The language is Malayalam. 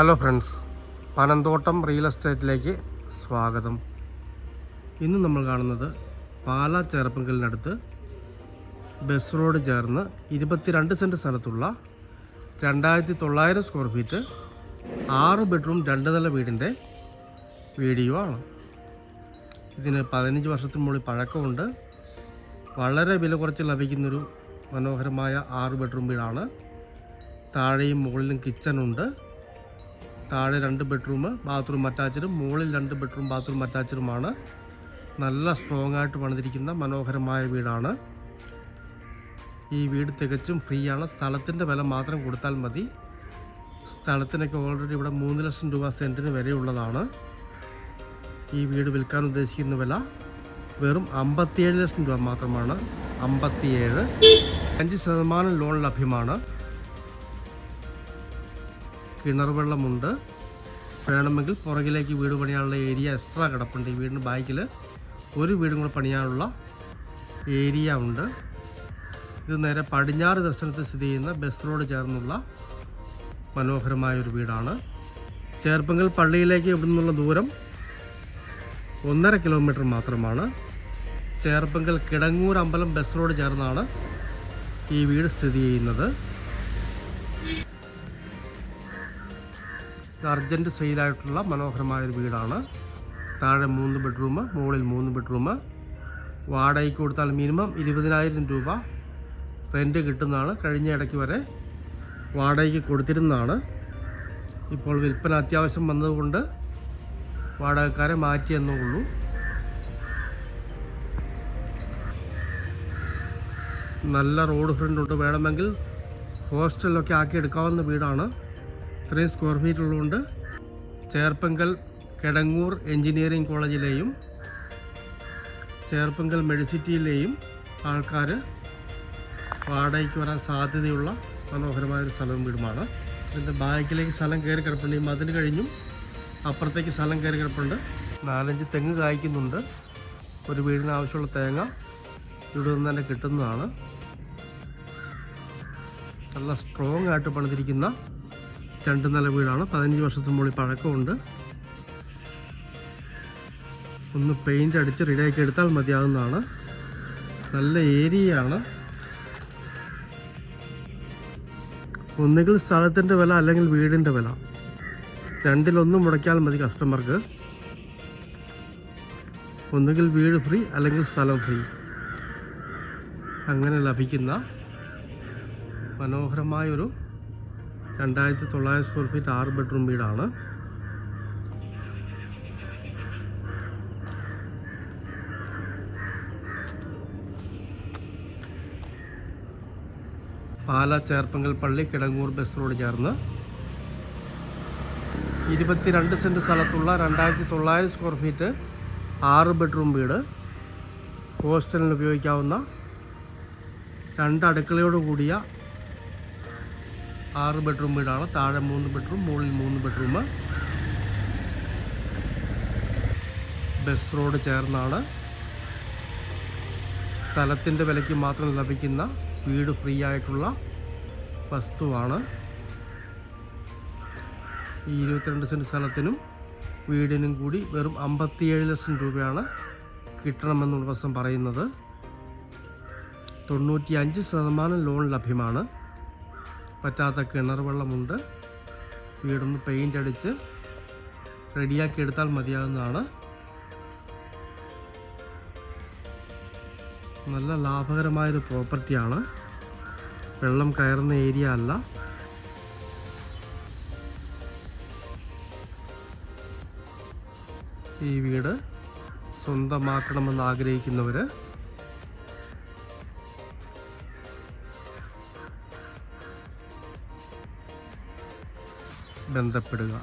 ഹലോ ഫ്രണ്ട്സ് പനന്തോട്ടം റിയൽ എസ്റ്റേറ്റിലേക്ക് സ്വാഗതം. ഇന്ന് നമ്മൾ കാണുന്നത് പാലാ ചേർപ്പങ്കലിനടുത്ത് ബസ് റോഡ് ചേർന്ന് ഇരുപത്തിരണ്ട് സെന്റ് സ്ഥലത്തുള്ള രണ്ടായിരത്തി തൊള്ളായിരം സ്ക്വയർ ഫീറ്റ് ആറ് ബെഡ്റൂം രണ്ട് നില വീടിന്റെ വീഡിയോ ആണ്. ഇതിന് പതിനഞ്ച് വർഷത്തിന് മുകളിൽ പഴക്കമുണ്ട്. വളരെ വില കുറച്ച് ലഭിക്കുന്നൊരു മനോഹരമായ ആറ് ബെഡ്റൂം വീടാണ്. താഴെയും മുകളിലും കിച്ചണുണ്ട് താഴെ രണ്ട് ബെഡ്റൂം ബാത്റൂം അറ്റാച്ചഡും മുകളിൽ രണ്ട് ബെഡ്റൂം ബാത്റൂം അറ്റാച്ചഡുമാണ്. നല്ല സ്ട്രോങ് ആയിട്ട് പണിതിരിക്കുന്ന മനോഹരമായ വീടാണ്. ഈ വീട് തികച്ചും ഫ്രീ ആണ്. സ്ഥലത്തിന്റെ വില മാത്രം കൊടുത്താൽ മതി. സ്ഥലത്തിനൊക്കെ ഓൾറെഡി ഇവിടെ മൂന്ന് ലക്ഷം രൂപ സെന്റിന് വരെയുള്ളതാണ് ഈ വീട് വിൽക്കാൻ ഉദ്ദേശിക്കുന്ന വില വെറും അമ്പത്തിയേഴ് ലക്ഷം രൂപ മാത്രമാണ്. അമ്പത്തിയേഴ് അഞ്ച് ശതമാനം ലോൺ ലഭ്യമാണ്. കിണർ വെള്ളമുണ്ട് വേണമെങ്കിൽ പുറകിലേക്ക് വീട് പണിയാനുള്ള ഏരിയ എക്സ്ട്രാ കിടപ്പുണ്ട്. ഈ വീടിന് ബാക്കിൽ ഒരു വീടും കൂടെ പണിയാനുള്ള ഏരിയ ഉണ്ട്. ഇത് നേരെ പടിഞ്ഞാറ് ദർശനത്തിൽ സ്ഥിതി ചെയ്യുന്ന ബസ് റോഡ് ചേർന്നുള്ള മനോഹരമായ ഒരു വീടാണ്. ചേർപ്പങ്കൽ പള്ളിയിലേക്ക് ഇവിടെ ദൂരം ഒന്നര കിലോമീറ്റർ മാത്രമാണ്. ചേർപ്പങ്കൽ കിടങ്ങൂർ അമ്പലം ബസ് റോഡ് ചേർന്നാണ് ഈ വീട് സ്ഥിതി ചെയ്യുന്നത്. അർജന്റ് സെയിലായിട്ടുള്ള മനോഹരമായ ഒരു വീടാണ്. താഴെ മൂന്ന് ബെഡ്റൂം മുകളിൽ മൂന്ന് ബെഡ്റൂം. വാടകയ്ക്ക് കൊടുത്താൽ മിനിമം ഇരുപതിനായിരം രൂപ റെന്റ് കിട്ടുന്നതാണ് കഴിഞ്ഞ ഇടയ്ക്ക് വരെ വാടകയ്ക്ക് കൊടുത്തിരുന്നതാണ്. ഇപ്പോൾ വിൽപ്പന അത്യാവശ്യം വന്നതുകൊണ്ട് വാടകക്കാരെ മാറ്റിയെന്നേ ഉള്ളൂ നല്ല റോഡ് ഫ്രണ്ട് ഉണ്ട്. വേണമെങ്കിൽ ഹോസ്റ്റലൊക്കെ ആക്കി എടുക്കാവുന്ന വീടാണ്. ഇത്രയും സ്ക്വയർ ഫീറ്റ് ഉള്ളതുകൊണ്ട് ചേർപ്പങ്കൽ കിടങ്ങൂർ എഞ്ചിനീയറിംഗ് കോളേജിലെയും ചേർപ്പങ്കൽ മെഡിസിറ്റിയിലെയും ആൾക്കാർ വാടകയ്ക്ക് വരാൻ സാധ്യതയുള്ള മനോഹരമായ ഒരു സ്ഥലവും വീടുമാണ്. ഇതിന്റെ ബാക്കിലേക്ക് സ്ഥലം കയറി കിടപ്പുണ്ട്. ഈ മതിൽ കഴിഞ്ഞും അപ്പുറത്തേക്ക് സ്ഥലം കയറി കിടപ്പുണ്ട്. നാലഞ്ച് തെങ്ങ് കായ്ക്കുന്നുണ്ട്. ഒരു വീടിന് ആവശ്യമുള്ള തേങ്ങ ഇവിടെ നിന്ന് തന്നെ കിട്ടുന്നതാണ്. നല്ല സ്ട്രോങ് ആയിട്ട് പണിതിരിക്കുന്ന രണ്ട് നില വീടാണ്. പതിനഞ്ച് വർഷത്തിന് മുകളിൽ പഴക്കമുണ്ട്. ഒന്ന് പെയിന്റ് അടിച്ച് റെഡിയാക്കി എടുത്താൽ മതിയാകുന്നതാണ് നല്ല ഏരിയയാണ്. ഒന്നുകിൽ സ്ഥലത്തിന്റെ വില അല്ലെങ്കിൽ വീടിന്റെ വില. രണ്ടിലൊന്നും മുടക്കിയാൽ മതി കസ്റ്റമർക്ക് ഒന്നുകിൽ വീട് ഫ്രീ അല്ലെങ്കിൽ സ്ഥലം ഫ്രീ അങ്ങനെ ലഭിക്കുന്ന മനോഹരമായൊരു രണ്ടായിരത്തി തൊള്ളായിരം സ്ക്വയർ ഫീറ്റ് ആറ് ബെഡ്റൂം വീടാണ്. പാല ചേർപ്പങ്കൽ പള്ളി കിടങ്ങൂർ ബസ് റോഡ് ചേർന്ന്. ഇരുപത്തിരണ്ട് സെന്റ് സ്ഥലത്തുള്ള രണ്ടായിരത്തി തൊള്ളായിരം സ്ക്വയർ ഫീറ്റ് ആറ് ബെഡ്റൂം വീട്. ഹോസ്റ്റലിന് ഉപയോഗിക്കാവുന്ന രണ്ട് അടുക്കളയോട് കൂടിയ ആറ് ബെഡ്റൂം വീടാണ്. താഴെ മൂന്ന് ബെഡ്റൂം മുകളിൽ മൂന്ന് ബെഡ്റൂം. ബസ് റോഡ് ചേർന്നാണ്. സ്ഥലത്തിന്റെ വിലയ്ക്ക് മാത്രം ലഭിക്കുന്ന വീട് ഫ്രീ ആയിട്ടുള്ള വസ്തുവാണ്. ഈ ഇരുപത്തിരണ്ട് സെന്റ് സ്ഥലത്തിനും വീടിനും കൂടി വെറും അമ്പത്തിയേഴ് ലക്ഷം രൂപയാണ് കിട്ടണമെന്നുള്ള ദിവസം പറയുന്നത്. തൊണ്ണൂറ്റി അഞ്ച് ശതമാനം ലോൺ ലഭ്യമാണ്. പറ്റാത്ത കിണർ വെള്ളമുണ്ട്. വീടൊന്ന് പെയിന്റ് അടിച്ച് റെഡിയാക്കി എടുത്താൽ മതിയാകുന്നതാണ് നല്ല ലാഭകരമായൊരു പ്രോപ്പർട്ടിയാണ്. വെള്ളം കയറുന്ന ഏരിയ അല്ല. ഈ വീട് സ്വന്തമാക്കണമെന്ന് ആഗ്രഹിക്കുന്നവർ ബന്ധപ്പെടുക.